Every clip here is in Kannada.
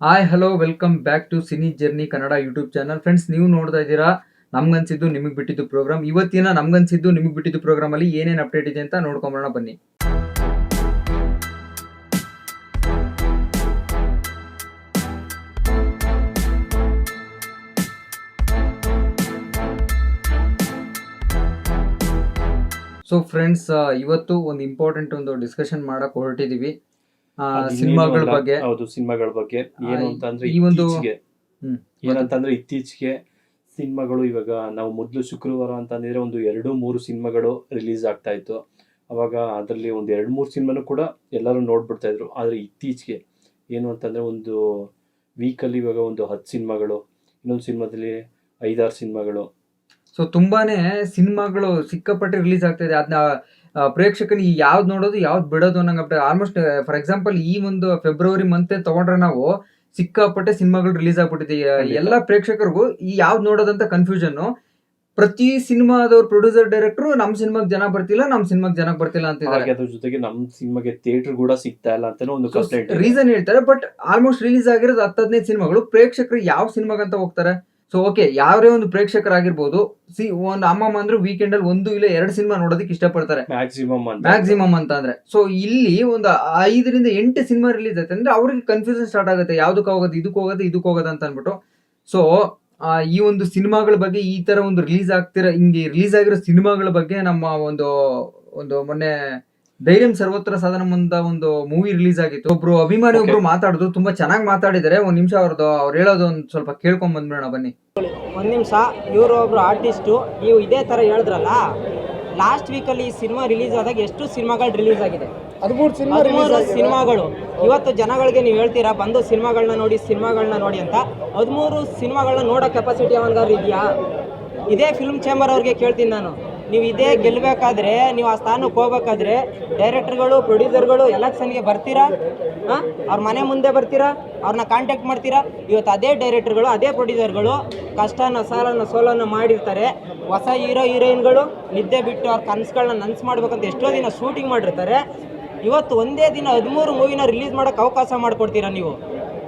Hi hello welcome back to cine journey Kannada YouTube channel friends ನೀವು ನೋಡ್ತಾ ಇದ್ದೀರಾ? ನಮ್ಗನ್ಸಿದ್ದು ನಿಮಗೆ ಬಿಟ್ಟಿದ್ದು ಪ್ರೋಗ್ರಾಮ್ ಇವತ್ತಿನ ನಮ್ಗನ್ಸಿದ್ದು ನಿಮಗೆ ಬಿಟ್ಟಿದ್ದು ಪ್ರೋಗ್ರಾಮ್ ಅಲ್ಲಿ ಏನೇನು ಅಪ್ಡೇಟ್ ಇದೆ ಅಂತ ನೋಡ್ಕೊಂಬರೋಣ, ಬನ್ನಿ. ಸೊ ಫ್ರೆಂಡ್ಸ್ ಇವತ್ತು ಒಂದು ಇಂಪಾರ್ಟೆಂಟ್ ಒಂದು ಡಿಸ್ಕಷನ್ ಮಾಡೋಕೆ ಅದ್ ಸಿನಿಮಾಗಳ ಬಗ್ಗೆ. ಹೌದು ಸಿನಿಮಾಗಳ ಬಗ್ಗೆ. ಏನು ಅಂತಂದ್ರೆ ಈ ಒಂದು- ಏನಂತಂದ್ರೆ ಇತ್ತೀಚೆಗೆ ಸಿನಿಮಾಗಳು ಇವಾಗ ನಾವು ಮೊದಲು ಶುಕ್ರವಾರ ಅಂತಂದಿದ್ರೆ ಒಂದು ಎರಡು ಮೂರು ಸಿನಿಮಾಗಳು ರಿಲೀಸ್ ಆಗ್ತಾ ಇತ್ತು. ಅವಾಗ ಅದರಲ್ಲಿ ಒಂದು ಎರಡು ಮೂರು ಸಿನಿಮಾನು ಕೂಡ ಎಲ್ಲರೂ ನೋಡ್ಬಿಡ್ತಾ ಇದ್ರು. ಆದ್ರೆ ಇತ್ತೀಚೆಗೆ ಏನು ಅಂತಂದ್ರೆ ಒಂದು ವೀಕಲ್ಲಿ ಇವಾಗ ಒಂದು ಹತ್ತು ಸಿನಿಮಾಗಳು ಇನ್ನೊಂದು ಸಿನಿಮಾದಲ್ಲಿ ಐದಾರು ಸಿನಿಮಾಗಳು. ಸೊ ತುಂಬಾನೇ ಸಿನಿಮಾಗಳು ಸಿಕ್ಕಾಪಟ್ಟೆ ರಿಲೀಸ್ ಆಗ್ತಾ ಇದೆ. ಅದನ್ನ ಪ್ರೇಕ್ಷಕನಿಗೆ ಯಾವ್ದು ನೋಡೋದು ಯಾವ್ದು ಬಿಡೋದು ಅನ್ನಂಗ ಆಲ್ಮೋಸ್ಟ್ ಫಾರ್ ಎಕ್ಸಾಂಪಲ್ ಈ ಒಂದು ಫೆಬ್ರವರಿ ಮಂತ್ ತಗೊಂಡ್ರೆ ನಾವು ಸಿಕ್ಕಾಪಟ್ಟೆ ಸಿನಿಮಾಗಳು ರಿಲೀಸ್ ಆಗ್ಬಿಟ್ಟಿದೆ. ಎಲ್ಲ ಪ್ರೇಕ್ಷಕರಿಗೂ ಈ ಯಾವ್ದು ನೋಡೋದಂತ ಕನ್ಫ್ಯೂಷನ್ ಪ್ರತಿ ಸಿನಿಮಾದವ್ರ ಪ್ರೊಡ್ಯೂಸರ್ ಡೈರೆಕ್ಟರ್ ನಮ್ ಸಿನಿಮಾಗ್ ಜನ ಬರ್ತಿಲ್ಲ ನಮ್ ಸಿನಿಮಾಗ್ ಜನ ಬರ್ತಿಲ್ಲ ಅದ್ರ ಜೊತೆಗೆ ನಮ್ ಸಿನಿಮಾಗೆ ಥಿಯೇಟರ್ ಕೂಡ ಸಿಗ್ತಾ ಇಲ್ಲ ಅಂತ ಒಂದು ರೀಸನ್ ಹೇಳ್ತಾರೆ ಬಟ್ ಆಲ್ಮೋಸ್ಟ್ ರಿಲೀಸ್ ಆಗಿರೋದು ಹತ್ತು ಹದಿನೈದು ಸಿನಿಮಾಗಳು ಪ್ರೇಕ್ಷಕರು ಯಾವ ಸಿನಿಮಾಗಂತ ಹೋಗ್ತಾರೆ? ಸೊ ಓಕೆ ಯಾವ್ದೇ ಒಂದು ಪ್ರೇಕ್ಷಕರಾಗಿರ್ಬೋದು ಸಿ ಒಂದು ಅಮ್ಮಮ್ಮ ಅಂದ್ರೆ ವೀಕೆಂಡ್ ಅಲ್ಲಿ ಒಂದು ಇಲ್ಲ ಎರಡು ಸಿನಿಮಾ ನೋಡೋದಕ್ಕೆ ಇಷ್ಟಪಡ್ತಾರೆ. ಮ್ಯಾಕ್ಸಿಮಮ್ ಅಂತ. ಅಂದ್ರೆ. ಸೊ ಇಲ್ಲಿ ಒಂದು ಐದರಿಂದ ಎಂಟು ಸಿನಿಮಾ ರಿಲೀಸ್ ಆಯ್ತು ಅಂದ್ರೆ ಅವ್ರಿಗೆ ಕನ್ಫ್ಯೂಷನ್ ಸ್ಟಾರ್ಟ್ ಆಗುತ್ತೆ. ಯಾವ್ದಕ್ಕೆ ಹೋಗೋದು ಇದಕ್ಕೆ ಹೋಗೋದು ಇದಕ್ಕೆ ಹೋಗೋದು ಅಂತ ಅನ್ಬಿಟ್ಟು ಸೊ ಈ ಒಂದು ಸಿನಿಮಾಗಳ ಬಗ್ಗೆ ಈ ತರ ಒಂದು ರಿಲೀಸ್ ಆಗ್ತಿರೋ ಹಿಂಗೆ ರಿಲೀಸ್ ಆಗಿರೋ ಸಿನಿಮಾಗಳ ಬಗ್ಗೆ ನಮ್ಮ ಒಂದು ಒಂದು ಮೊನ್ನೆ ಧೈರ್ಯಂ ಸರ್ವತ್ರ ಸಾಧನ ಮುಂದ ಒಂದು ಮೂವಿ ರಿಲೀಸ್ ಆಗಿತ್ತು. ಒಬ್ರು ಅಭಿಮಾನಿ ಒಬ್ರು ಮಾತಾಡುದು ತುಂಬಾ ಚೆನ್ನಾಗಿ ಮಾತಾಡಿದ್ದಾರೆ ಒಂದ್ ನಿಮಿಷ ಅವ್ರದ್ದು ಅವ್ರು ಹೇಳೋದು ಒಂದ್ ಸ್ವಲ್ಪ ಕೇಳ್ಕೊಂಡ್ ಬಂದ್ಬಿಡೋಣ ಬನ್ನಿ. ಒಂದ್ ನಿಮಿಷ ಇವರು ಒಬ್ರು ಆರ್ಟಿಸ್ಟು ನೀವು ಇದೇ ತರ ಹೇಳಿದ್ರಲ್ಲ ಲಾಸ್ಟ್ ವೀಕಲ್ಲಿ ಈ ಸಿನಿಮಾ ರಿಲೀಸ್ ಆದಾಗ ಎಷ್ಟು ಸಿನಿಮಾಗಳು ರಿಲೀಸ್ ಆಗಿದೆ? ಹದಿಮೂರು ಸಿನಿಮಾ ಹದಿಮೂರು ಸಿನಿಮಾಗಳು ಇವತ್ತು ಜನಗಳಿಗೆ ನೀವು ಹೇಳ್ತೀರಾ ಬಂದು ಸಿನಿಮಾಗಳನ್ನ ನೋಡಿ ಸಿನಿಮಾಗಳನ್ನ ನೋಡಿ ಅಂತ? ಹದಿಮೂರು ಸಿನಿಮಾಗಳನ್ನ ನೋಡೋ ಕೆಪಾಸಿಟಿ ಅವನಿಗಾರು ಇದೆಯಾ? ಇದೇ ಫಿಲ್ಮ್ ಚೇಂಬರ್ ಅವ್ರಿಗೆ ಕೇಳ್ತೀನಿ ನಾನು. ನೀವು ಇದೇ ಗೆಲ್ಲಬೇಕಾದ್ರೆ ನೀವು ಆ ಸ್ಥಾನಕ್ಕೆ ಹೋಗ್ಬೇಕಾದ್ರೆ ಡೈರೆಕ್ಟರ್ಗಳು ಪ್ರೊಡ್ಯೂಸರ್ಗಳು ಎಲೆಕ್ಷನ್ಗೆ ಬರ್ತೀರಾ? ಹಾಂ? ಅವ್ರ ಮನೆ ಮುಂದೆ ಬರ್ತೀರಾ? ಅವ್ರನ್ನ ಕಾಂಟ್ಯಾಕ್ಟ್ ಮಾಡ್ತೀರಾ? ಇವತ್ತು ಅದೇ ಡೈರೆಕ್ಟರ್ಗಳು ಅದೇ ಪ್ರೊಡ್ಯೂಸರ್ಗಳು ಕಷ್ಟನ, ಸಾಲನ, ಸೋಲನ್ನು ಮಾಡಿರ್ತಾರೆ. ಹೊಸ ಹೀರೋ ಹೀರೋಯಿನ್ಗಳು ನಿದ್ದೆ ಬಿಟ್ಟು ಅವ್ರ ಕನಸುಗಳನ್ನ ನನ್ಸು ಮಾಡ್ಬೇಕಂತ ಎಷ್ಟೋ ದಿನ ಶೂಟಿಂಗ್ ಮಾಡಿರ್ತಾರೆ. ಇವತ್ತು ಒಂದೇ ದಿನ ಹದಿಮೂರು ಮೂವಿನ ರಿಲೀಸ್ ಮಾಡೋಕ್ಕೆ ಅವಕಾಶ ಮಾಡಿಕೊಡ್ತೀರಾ ನೀವು?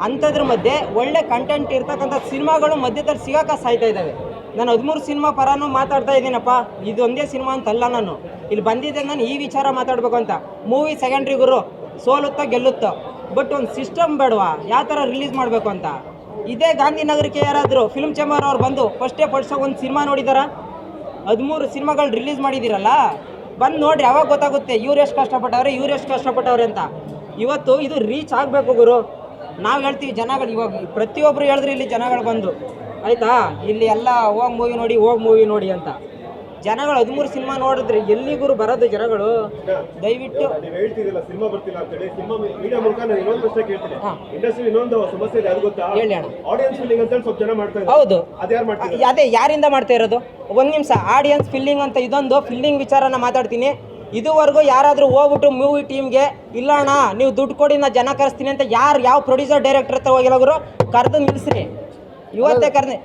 ಅಂಥದ್ರ ಮಧ್ಯೆ ಒಳ್ಳೆ ಕಂಟೆಂಟ್ ಇರ್ತಕ್ಕಂಥ ಸಿನಿಮಾಗಳು ಮಧ್ಯದಲ್ಲಿ ಸಿಗೋಕೆ ಸಾಯ್ತಾ ಇದ್ದಾವೆ. ನಾನು ಹದಿಮೂರು ಸಿನಿಮಾ ಪರಾನು ಮಾತಾಡ್ತಾ ಇದ್ದೀನಪ್ಪ. ಇದೊಂದೇ ಸಿನಿಮಾ ಅಂತಲ್ಲ ನಾನು. ಇಲ್ಲಿ ಬಂದಿದ್ದೆ ನಾನು ಈ ವಿಚಾರ ಮಾತಾಡ್ಬೇಕು ಅಂತ. ಮೂವಿ ಸೆಕೆಂಡ್ರಿ ಗುರು, ಸೋಲುತ್ತೋ ಗೆಲ್ಲುತ್ತೋ. ಬಟ್ ಒಂದು ಸಿಸ್ಟಮ್ ಬೇಡವಾ? ಯಾವ ಥರ ರಿಲೀಸ್ ಮಾಡಬೇಕು ಅಂತ? ಇದೇ ಗಾಂಧಿನಗರಕ್ಕೆ ಯಾರಾದರೂ ಫಿಲ್ಮ್ ಚೇಂಬರ್ ಅವ್ರು ಬಂದು ಫಸ್ಟೇ ಫಸ್ಟ್ ಒಂದು ಸಿನಿಮಾ ನೋಡಿದಾರ? ಹದಿಮೂರು ಸಿನಿಮಾಗಳು ರಿಲೀಸ್ ಮಾಡಿದ್ದೀರಲ್ಲ ಬಂದು ನೋಡ್ರಿ ಯಾವಾಗ ಗೊತ್ತಾಗುತ್ತೆ ಇವ್ರು ಎಷ್ಟು ಕಷ್ಟಪಟ್ಟವ್ರೆ, ಇವ್ರು ಎಷ್ಟು ಕಷ್ಟಪಟ್ಟವ್ರೆ ಅಂತ. ಇವತ್ತು ಇದು ರೀಚ್ ಆಗಬೇಕು ಗುರು. ನಾವು ಹೇಳ್ತೀವಿ ಜನಗಳು ಇವಾಗ ಪ್ರತಿಯೊಬ್ಬರು ಹೇಳಿದ್ರು ಇಲ್ಲಿ ಜನಗಳು ಬಂದು. ಆಯ್ತಾ? ಇಲ್ಲಿ ಎಲ್ಲ ಹೋಗಿ ಮೂವಿ ನೋಡಿ ಹೋಗಿ ಮೂವಿ ನೋಡಿ ಅಂತ. ಜನಗಳು ಹದಿಮೂರು ಸಿನಿಮಾ ನೋಡಿದ್ರೆ ಎಲ್ಲಿಗೂ ಬರೋದು ಜನಗಳು? ದಯವಿಟ್ಟು ನೀವು ಹೇಳ್ತಿದಿಲ್ಲ ಸಿನಿಮಾ ಬರ್ತಿಲ್ಲ ಅಂತೇಳಿ ಸಿನಿಮಾ ಮೀಡಿಯಾ ಮೂಲಕ ನಾನು ಇನ್ನೊಂದು ಪ್ರಶ್ನೆ ಕೇಳ್ತೀನಿ. ಇಂಡಸ್ಟ್ರಿ ಇನ್ನೊಂದು ಸಮಸ್ಯೆ ಇದೆ ಅದು ಗೊತ್ತಾ? ಹೇಳಿ ಅಣ್ಣ. ಆಡಿಯನ್ಸ್ ಫೀಲಿಂಗ್ ಅಂತ ಸ್ವಲ್ಪ ಜನ ಮಾಡ್ತಾ ಇದ್ದಾರೆ. ಹೌದು. ಅದೇ ಯಾರಿಂದ ಮಾಡ್ತಾ ಇರೋದು? ಒಂದು ನಿಮಿಷ ಆಡಿಯನ್ಸ್ ಫಿಲ್ಲಿಂಗ್ ಅಂತ ಇದೊಂದು ಫಿಲ್ಲಿಂಗ್ ವಿಚಾರನ ಮಾತಾಡ್ತೀನಿ. ಇದುವರೆಗೂ ಯಾರಾದರೂ ಹೋಗ್ಬಿಟ್ಟು ಮೂವಿ ಟೀಮ್ಗೆ ಇಲ್ಲ ಅಣ್ಣ ನೀವು ದುಡ್ಡು ಕೊಡಿ ನಾ ಜನ ಕರೆಸ್ತೀನಿ ಅಂತ ಯಾರು ಯಾವ ಪ್ರೊಡ್ಯೂಸರ್ ಡೈರೆಕ್ಟರ್ ಹತ್ರ ಹೋಗಿಲ್ಲ ಕರೆದು ನಿಲ್ಲಿಸ್ರಿ ಇವತ್ತೇ ಕರ್ನಿ.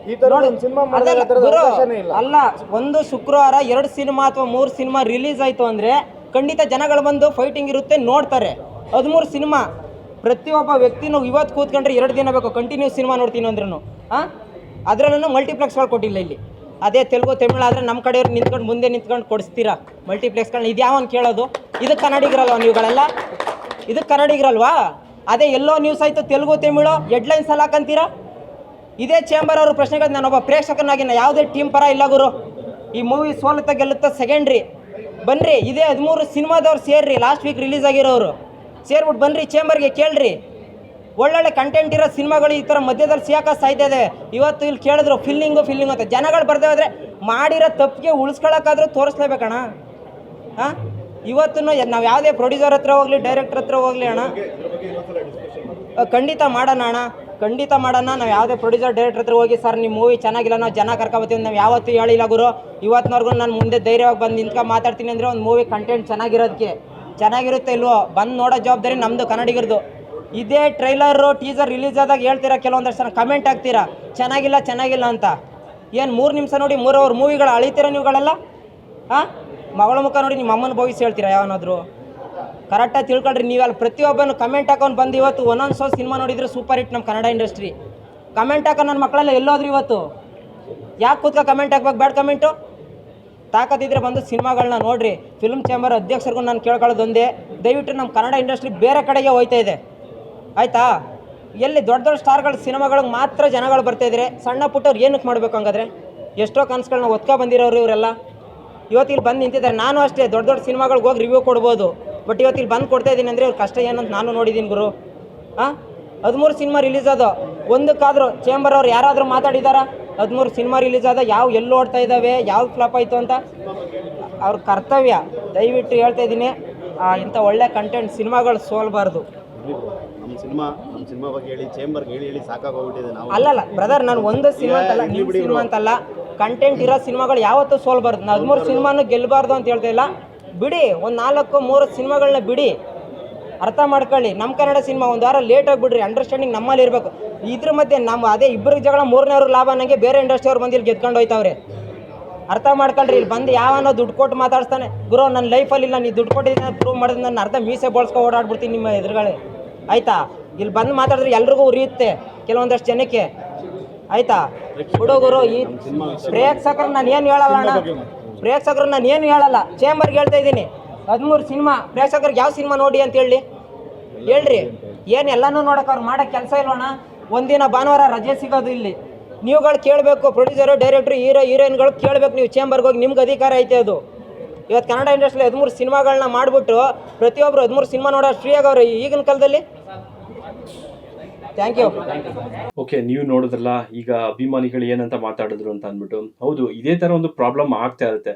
ಅಲ್ಲ ಒಂದು ಶುಕ್ರವಾರ ಎರಡು ಸಿನಿಮಾ ಅಥವಾ ಮೂರು ಸಿನಿಮಾ ರಿಲೀಸ್ ಆಯ್ತು ಅಂದ್ರೆ ಖಂಡಿತ ಜನಗಳು ಬಂದು ಫೈಟಿಂಗ್ ಇರುತ್ತೆ ನೋಡ್ತಾರೆ. ಹದಿಮೂರು ಸಿನಿಮಾ. ಪ್ರತಿಯೊಬ್ಬ ವ್ಯಕ್ತಿನೂ ಇವತ್ತು ಕೂತ್ಕೊಂಡ್ರೆ ಎರಡು ದಿನ ಬೇಕು ಕಂಟಿನ್ಯೂ ಸಿನಿಮಾ ನೋಡ್ತೀನಿ ಅಂದ್ರೂ ಹಾಂ ಅದರಲ್ಲೂ ಮಲ್ಟಿಪ್ಲೆಕ್ಸ್ಗಳು ಕೊಟ್ಟಿಲ್ಲ ಇಲ್ಲಿ. ಅದೇ ತೆಲುಗು ತಮಿಳು ಆದರೆ ನಮ್ಮ ಕಡೆಯವ್ರು ನಿಂತ್ಕೊಂಡು ಮುಂದೆ ನಿಂತ್ಕೊಂಡು ಕೊಡಿಸ್ತೀರಾ ಮಲ್ಟಿಪ್ಲೆಕ್ಸ್ಗಳನ್ನ ಇದು ಯಾವನ್ ಕೇಳೋದು? ಇದು ಕನ್ನಡಿಗರಲ್ವಾ ನೀವುಗಳೆಲ್ಲ? ಇದು ಕನ್ನಡಿಗರಲ್ವಾ? ಅದೇ ಎಲ್ಲೋ ನ್ಯೂಸ್ ಆಯಿತು ತೆಲುಗು ತಮಿಳು ಹೆಡ್ಲೈನ್ಸ್ ಎಲ್ಲ ಹಾಕಂತೀರಾ? ಇದೇ ಚೇಂಬರ್ ಅವ್ರ ಪ್ರಶ್ನೆಗಳು ನಾನೊಬ್ಬ ಪ್ರೇಕ್ಷಕನಾಗಿ ನಾ ಯಾವುದೇ ಟೀಮ್ ಪರ ಇಲ್ಲ ಗುರು. ಈ ಮೂವಿ ಸೋಲುತ್ತಾ ಗೆಲ್ಲುತ್ತಾ ಸೆಕೆಂಡ್ರಿ ಬನ್ರಿ ಇದೇ ಹದಿಮೂರು ಸಿನಿಮಾದವ್ರು ಸೇರ್ರಿ ಲಾಸ್ಟ್ ವೀಕ್ ರಿಲೀಸ್ ಆಗಿರೋರು. ಸೇರ್ಬಿಟ್ಟು ಬನ್ರಿ ಚೇಂಬರ್ಗೆ ಕೇಳ್ರಿ. ಒಳ್ಳೊಳ್ಳೆ ಕಂಟೆಂಟ್ ಇರೋ ಸಿನಿಮಾಗಳು ಈ ಥರ ಮಧ್ಯದಲ್ಲಿ ಸಿಯಾಕ ಸಾಯ್ತಾ ಇದೆ. ಇವತ್ತು ಇಲ್ಲಿ ಕೇಳಿದ್ರು ಫಿಲ್ಲಿಂಗು ಫಿಲ್ಲಿಂಗು ಅಂತ. ಜನಗಳು ಬರ್ದೇ ಹೋದ್ರೆ ಮಾಡಿರೋ ತಪ್ಪಿಗೆ ಉಳಿಸ್ಕೊಳಕ್ಕಾದ್ರೂ ತೋರಿಸ್ಲೇಬೇಕಣ್ಣ ಹಾಂ? ಇವತ್ತು ನಾವು ಯಾವುದೇ ಪ್ರೊಡ್ಯೂಸರ್ ಹತ್ರ ಹೋಗಲಿ ಡೈರೆಕ್ಟರ್ ಹತ್ರ ಹೋಗಲಿ ಅಣ್ಣ. ಖಂಡಿತ ಮಾಡೋಣ ಅಣ್ಣ. ಖಂಡಿತ ಮಾಡೋಣ. ನಾವು ಯಾವುದೇ ಪ್ರೊಡ್ಯೂಸರ್ ಡೈರೆಕ್ಟರ್ ಹತ್ರ ಹೋಗಿ, ಸರ್ ನಿಮ್ಮ ಮೂವಿ ಚೆನ್ನಾಗಿಲ್ಲ, ನಾವು ಜನ ಕರ್ಕೊಬತ್ತೀವಿ ನಾವು ಯಾವತ್ತೂ ಹೇಳಿಲ್ಲ ಗುರು. ಇವತ್ತಿನವರೆಗೂ ನಾನು ಮುಂದೆ ಧೈರ್ಯವಾಗಿ ಬಂದು ನಿಂತ್ಕೊಂಡು ಮಾತಾಡ್ತೀನಿ ಅಂದರೆ ಒಂದು ಮೂವಿ ಕಂಟೆಂಟ್ ಚೆನ್ನಾಗಿರೋದಕ್ಕೆ ಚೆನ್ನಾಗಿರುತ್ತೆ ಇಲ್ವೋ? ಬಂದು ನೋಡೋ ಜವಾಬ್ದಾರಿ ನಮ್ಮದು ಕನ್ನಡಿಗರದು. ಇದೇ ಟ್ರೈಲರು ಟೀಸರ್ ರಿಲೀಸ್ ಆದಾಗ ಹೇಳ್ತೀರಾ ಕೆಲವೊಂದಷ್ಟು ಜನ? ಕಮೆಂಟ್ ಹಾಕ್ತೀರಾ? ಚೆನ್ನಾಗಿಲ್ಲ ಚೆನ್ನಾಗಿಲ್ಲ ಅಂತ. ಏನು, ಮೂರು ನಿಮಿಷ ನೋಡಿ, ಮೂರವ್ರ ಮೂವಿಗಳು ಅಳಿತೀರ ನೀವುಗಳೆಲ್ಲ? ಹಾಂ ಮಗಳ ಮುಖ ನೋಡಿ ನಿಮ್ಮ ಅಮ್ಮನ ಭವಿಷ್ಯ ಹೇಳ್ತೀರಾ ಯಾವನಾದ್ರು? ಕರೆಕ್ಟಾಗಿ ತಿಳ್ಕೊಳ್ರಿ. ನೀವೆಲ್ಲ ಪ್ರತಿಯೊಬ್ಬನು ಕಮೆಂಟ್ ಹಾಕೊಂಡು ಬಂದು ಇವತ್ತು ಒಂದೊಂದು ಸೋ ಸಿನಿಮಾ ನೋಡಿದ್ರೆ ಸೂಪರ್ ಹಿಟ್ ನಮ್ಮ ಕನ್ನಡ ಇಂಡಸ್ಟ್ರಿ ಕಮೆಂಟ್ ಹಾಕೋ ನನ್ನ ಮಕ್ಕಳೆಲ್ಲ ಎಲ್ಲೋದ್ರಿ ಇವತ್ತು. ಯಾಕೆ ಕೂತ್ಕೊ ಕಮೆಂಟ್ ಹಾಕ್ಬೇಕು? ಬ್ಯಾಡ್ ಕಮೆಂಟು ತಾಕತ್ತಿದ್ರೆ ಬಂದು ಸಿನಿಮಾಗಳನ್ನ ನೋಡ್ರಿ. ಫಿಲ್ಮ್ ಚೇಂಬರ್ ಅಧ್ಯಕ್ಷರಿಗೂ ನಾನು ಕೇಳ್ಕೊಳ್ಳೋದೊಂದೇ. ದಯವಿಟ್ಟು ನಮ್ಮ ಕನ್ನಡ ಇಂಡಸ್ಟ್ರಿ ಬೇರೆ ಕಡೆಗೆ ಹೋಯ್ತಾ ಇದೆ. ಆಯಿತಾ? ಎಲ್ಲಿ ದೊಡ್ಡ ದೊಡ್ಡ ಸ್ಟಾರ್ಗಳ ಸಿನಿಮಾಗಳಿಗೆ ಮಾತ್ರ ಜನಗಳು ಬರ್ತಾ ಇದ್ರೆ ಸಣ್ಣ ಪುಟ್ಟವ್ರು ಏನಕ್ಕೆ ಮಾಡಬೇಕು ಹಂಗಾದ್ರೆ? ಎಷ್ಟೋ ಕನಸುಗಳನ್ನ ಒತ್ಕೊ ಬಂದಿರೋರು ಇವರೆಲ್ಲ. ಇವತ್ತು ಇಲ್ಲಿ ಬಂದು ನಿಂತಿದ್ದಾರೆ. ನಾನು ಅಷ್ಟೇ ದೊಡ್ಡ ದೊಡ್ಡ ಸಿನಿಮಾಗಳಿಗೆ ಹೋಗಿ ರಿವ್ಯೂ ಕೊಡ್ಬೋದು. ಬಟ್ ಇವತ್ತು ಇಲ್ಲಿ ಬಂದು ಕೊಡ್ತಾ ಇದ್ದೀನಿ ಅಂದರೆ ಅವ್ರು ಕಷ್ಟ ಏನಂತ ನಾನು ನೋಡಿದ್ದೀನಿ ಗುರು. ಹಾಂ ಹದಿಮೂರು ಸಿನಿಮಾ ರಿಲೀಸ್ ಆದ ಒಂದಕ್ಕಾದರೂ ಚೇಂಬರ್ ಅವ್ರು ಯಾರಾದರೂ ಮಾತಾಡಿದಾರಾ? ಹದಿಮೂರು ಸಿನಿಮಾ ರಿಲೀಸ್ ಆದ ಯಾವ ಎಲ್ಲಿ ಓಡ್ತಾ ಇದ್ದಾವೆ ಯಾವ ಫ್ಲಾಪ್ ಆಯಿತು ಅಂತ? ಅವ್ರ ಕರ್ತವ್ಯ ದಯವಿಟ್ಟು ಹೇಳ್ತಾ ಇದ್ದೀನಿ. ಇಂಥ ಒಳ್ಳೆ ಕಂಟೆಂಟ್ ಸಿನಿಮಾಗಳು ಸೋಲ್ಬಾರ್ದು. ನಮ್ಮ ಸಿನಿಮಾ ನಮ್ಮ ಸಿನಿಮಾ ಬಗ್ಗೆ ಹೇಳಿ ಚೇಂಬರ್ಗೆ ಹೇಳಿ ಹೇಳಿ ಸಾಕಾಗೋಗ್ಬಿಟ್ಟಿದೆ ನಾವು. ಅಲ್ಲಲ್ಲ ಬ್ರದರ್ ನಾನು ಒಂದು ಸಿನಿಮಾ ಅಂತಲ್ಲ ನೀವು ನಿಮ್ಮ ಸಿನಿಮಾ. ಅಂತಲ್ಲ ಕಂಟೆಂಟ್ ಇರೋ ಸಿನಿಮಾಗಳು ಯಾವತ್ತೂ ಸೋಲ್ಬಾರ್ದು. ನಾನು ಹದಿಮೂರು ಸಿನಿಮಾನು ಗೆಲ್ಲಬಾರ್ದು ಅಂತ ಹೇಳ್ತಾ ಇಲ್ಲ. ಬಿಡಿ ಒಂದು ನಾಲ್ಕು ಮೂರು ಸಿನಿಮಾಗಳನ್ನ ಬಿಡಿ. ಅರ್ಥ ಮಾಡ್ಕೊಳ್ಳಿ ನಮ್ಮ ಕನ್ನಡ ಸಿನಿಮಾ ಒಂದು ವಾರ ಲೇಟಾಗಿ ಬಿಡ್ರಿ ಅಂಡರ್ಸ್ಟ್ಯಾಂಡಿಂಗ್ ನಮ್ಮಲ್ಲಿ ಇರಬೇಕು. ಇದ್ರ ಮಧ್ಯೆ ನಮ್ಮ ಅದೇ ಇಬ್ಬರಿಗೆ ಜಗಳ ಮೂರನೇವ್ರು ಲಾಭ ನನಗೆ ಬೇರೆ ಇಂಡಸ್ಟ್ರಿ ಅವ್ರು ಬಂದು ಇಲ್ಲಿ ಗೆದ್ಕೊಂಡು ಹೋಯ್ತವ್ರೆ. ಅರ್ಥ ಮಾಡ್ಕೊಳ್ರಿ ಇಲ್ಲಿ ಬಂದು ಯಾವನೋ ದುಡ್ಡು ಕೊಟ್ಟು ಮಾತಾಡ್ತಾನೆ ಗುರು ನನ್ನ ಲೈಫಲ್ಲಿ ಇಲ್ಲ ನೀವು ದುಡ್ಡು ಕೊಟ್ಟಿದ್ದೀನಿ ಪ್ರೂವ್ ಮಾಡಿದ್ರೆ ನಾನು ಅರ್ಧ ಮೀಸೆ ಬಳಸ್ಕೊ ಓಡಾಡ್ಬಿಡ್ತೀನಿ ನಿಮ್ಮ ಎದುರುಗಡೆ. ಆಯ್ತಾ? ಇಲ್ಲಿ ಬಂದು ಮಾತಾಡಿದ್ರೆ ಎಲ್ರಿಗೂ ಉರಿಯುತ್ತೆ ಕೆಲವೊಂದಷ್ಟು ಜನಕ್ಕೆ. ಆಯ್ತಾ? ಹುಡುಗರು ಈ ಪ್ರೇಕ್ಷಕರು ನಾನು ಏನು ಹೇಳಲ್ಲ ಅಣ್ಣ? ಪ್ರೇಕ್ಷಕರು ನಾನು ಏನು ಹೇಳಲ್ಲ ಚೇಂಬರ್ಗೆ ಹೇಳ್ತಾ ಇದ್ದೀನಿ. ಹದಿಮೂರು ಸಿನಿಮಾ ಪ್ರೇಕ್ಷಕರಿಗೆ ಯಾವ ಸಿನಿಮಾ ನೋಡಿ ಅಂತ ಹೇಳಿ. ಹೇಳ್ರಿ, ಏನು ಎಲ್ಲನೂ ನೋಡಕ್ಕೆ ಅವ್ರು ಮಾಡೋ ಕೆಲಸ ಇಲ್ವಣ್ಣ? ಒಂದಿನ ಭಾನುವಾರ ರಜೆ ಸಿಗೋದು ಇಲ್ಲಿ. ನೀವುಗಳು ಕೇಳಬೇಕು ಪ್ರೊಡ್ಯೂಸರು ಡೈರೆಕ್ಟ್ರು ಹೀರೋ ಹೀರೋಯಿನ್ಗಳು ಕೇಳಬೇಕು, ನೀವು ಚೇಂಬರ್ಗೆ ಹೋಗಿ ನಿಮ್ಗೆ ಅಧಿಕಾರ ಐತೆ ಅದು. ಇವತ್ತು ಕನ್ನಡ ಇಂಡಸ್ಟ್ರಿ ಹದಿಮೂರು ಸಿನಿಮಾಗಳನ್ನ ಮಾಡಿಬಿಟ್ಟು ಪ್ರತಿಯೊಬ್ಬರು ಹದಿಮೂರು ಸಿನಿಮಾ ನೋಡೋ ಫ್ರೀ ಆಗವ್ರೆ, ಈಗಿನ ಕಾಲದಲ್ಲಿ? ಥ್ಯಾಂಕ್ ಯು ಓಕೆ ನೀವು ನೋಡಿದ್ರಲ್ಲ, ಈಗ ಅಭಿಮಾನಿಗಳು ಏನಂತ ಮಾತಾಡಿದ್ರು ಅಂತ ಅಂದ್ಬಿಟ್ಟು. ಹೌದು, ಇದೇ ತರ ಒಂದು ಪ್ರಾಬ್ಲಮ್ ಆಗ್ತಾ ಇರುತ್ತೆ.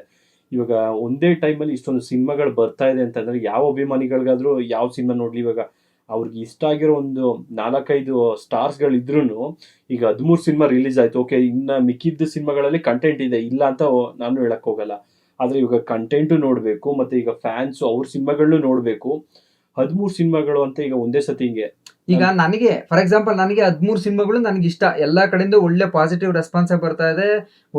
ಇವಾಗ ಒಂದೇ ಟೈಮಲ್ಲಿ ಇಷ್ಟೊಂದು ಸಿನಿಮಾಗಳು ಬರ್ತಾ ಇದೆ ಅಂತಂದ್ರೆ, ಯಾವ ಅಭಿಮಾನಿಗಳಿಗಾದ್ರೂ ಯಾವ ಸಿನಿಮಾ ನೋಡ್ಲಿ, ಇವಾಗ ಅವ್ರಿಗೆ ಇಷ್ಟ ಆಗಿರೋ ಒಂದು ನಾಲ್ಕೈದು ಸ್ಟಾರ್ಸ್ಗಳು ಇದ್ರೂ ಈಗ ಹದಿಮೂರು ಸಿನಿಮಾ ರಿಲೀಸ್ ಆಯ್ತು. ಓಕೆ ಇನ್ನ ಮಿಕ್ಕಿದ್ದ ಸಿನಿಮಾಗಳಲ್ಲಿ ಕಂಟೆಂಟ್ ಇದೆ, ಇಲ್ಲ ಅಂತ ನಾನು ಹೇಳಕ್ ಹೋಗಲ್ಲ. ಆದ್ರೆ ಇವಾಗ ಕಂಟೆಂಟು ನೋಡಬೇಕು, ಮತ್ತೆ ಈಗ ಫ್ಯಾನ್ಸು ಅವ್ರ ಸಿನಿಮಾಗಳನ್ನೂ ನೋಡಬೇಕು. ಹದಿಮೂರು ಸಿನಿಮಾಗಳು ಅಂತ ಈಗ ಒಂದೇ ಸತಿ ಹಿಂಗೆ. ಈಗ ನನಗೆ ಫಾರ್ ಎಕ್ಸಾಂಪಲ್ ನನಗೆ ಹದಿಮೂರು ಸಿನಿಮಾಗಳು ನನಗೆ ಇಷ್ಟ. ಎಲ್ಲ ಕಡೆಯಿಂದ ಒಳ್ಳೆ ಪಾಸಿಟಿವ್ ರೆಸ್ಪಾನ್ಸ್ ಬರ್ತಾ ಇದೆ.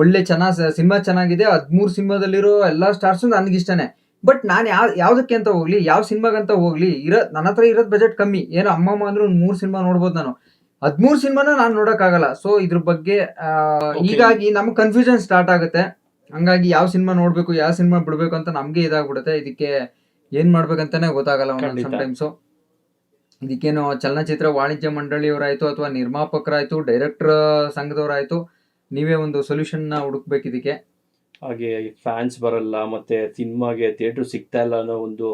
ಒಳ್ಳೆ ಚೆನ್ನಾಗ್ ಸಿನಿಮಾ ಚೆನ್ನಾಗಿದೆ. ಹದಿಮೂರು ಸಿನಿಮಾದಲ್ಲಿರೋ ಎಲ್ಲಾ ಸ್ಟಾರ್ಸು ನನಗೆ ಇಷ್ಟನೇ. ಬಟ್ ನಾನು ಯಾವ ಯಾವ್ದಕ್ಕೆ ಅಂತ ಹೋಗ್ಲಿ ಯಾವ ಸಿನಿಮಾಗಂತ ಹೋಗ್ಲಿ ಇರೋ ನನ್ನ ಹತ್ರ ಇರೋದ್ ಬಜೆಟ್ ಕಮ್ಮಿ. ಏನೋ ಅಮ್ಮಮ್ಮ ಅಂದ್ರೆ ಒಂದು ಮೂರು ಸಿನಿಮಾ ನೋಡ್ಬೋದು ನಾನು. ಹದಿಮೂರು ಸಿನಿಮಾನ ನಾನು ನೋಡೋಕ್ಕಾಗಲ್ಲ. ಸೊ ಇದ್ರ ಬಗ್ಗೆ. ಹೀಗಾಗಿ ನಮ್ಗೆ ಕನ್ಫ್ಯೂಷನ್ ಸ್ಟಾರ್ಟ್ ಆಗುತ್ತೆ. ಹಂಗಾಗಿ ಯಾವ ಸಿನಿಮಾ ನೋಡ್ಬೇಕು ಯಾವ ಸಿನಿಮಾ ಬಿಡ್ಬೇಕು ಅಂತ ನಮ್ಗೆ ಇದಾಗ್ಬಿಡುತ್ತೆ. ಇದಕ್ಕೆ ಏನ್ ಮಾಡ್ಬೇಕಂತಾನೆ ಗೊತ್ತಾಗಲ್ಲ ಒಂದೊಂದು ಟೈಮ್ಸು ಇದಕ್ಕೇನು ಚಲನಚಿತ್ರ ವಾಣಿಜ್ಯ ಮಂಡಳಿಯವರಾಯಿತು ಅಥವಾ ನಿರ್ಮಾಪಕರಾಯಿತು ಡೈರೆಕ್ಟರ್ ಸಂಘದವರಾಯಿತು ನೀವೇ ಒಂದು ಸೊಲ್ಯೂಷನ್ನ ಹುಡುಕ್ಬೇಕು ಇದಕ್ಕೆ ಹಾಗೆ. ಫ್ಯಾನ್ಸ್ ಬರಲ್ಲ ಮತ್ತೆ ಸಿನಿಮಾಗೆ ಥಿಯೇಟರ್ ಸಿಗ್ತಾ ಇಲ್ಲ ಅನ್ನೋ ಒಂದು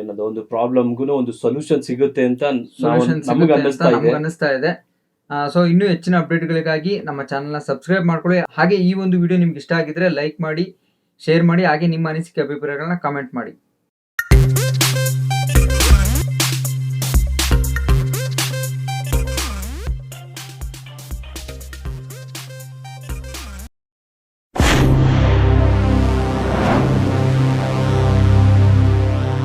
ಏನದು ಒಂದು ಪ್ರಾಬ್ಲಮ್ಗೂ ಒಂದು ಸೊಲ್ಯೂಷನ್ ಸಿಗುತ್ತೆ ಅಂತ ನಮ್ಗೆ ಅನ್ನಿಸ್ತಾ ಇದೆ. ಸೊ ಇನ್ನೂ ಹೆಚ್ಚಿನ ಅಪ್ಡೇಟ್ಗಳಿಗಾಗಿ ನಮ್ಮ ಚಾನಲ್ನ ಸಬ್ಸ್ಕ್ರೈಬ್ ಮಾಡ್ಕೊಳ್ಳಿ. ಹಾಗೆ ಈ ಒಂದು ವಿಡಿಯೋ ನಿಮ್ಗೆ ಇಷ್ಟ ಆಗಿದ್ರೆ ಲೈಕ್ ಮಾಡಿ ಶೇರ್ ಮಾಡಿ ಹಾಗೆ ನಿಮ್ಮ ಅನಿಸಿಕೆ ಅಭಿಪ್ರಾಯಗಳನ್ನ ಕಾಮೆಂಟ್ ಮಾಡಿ.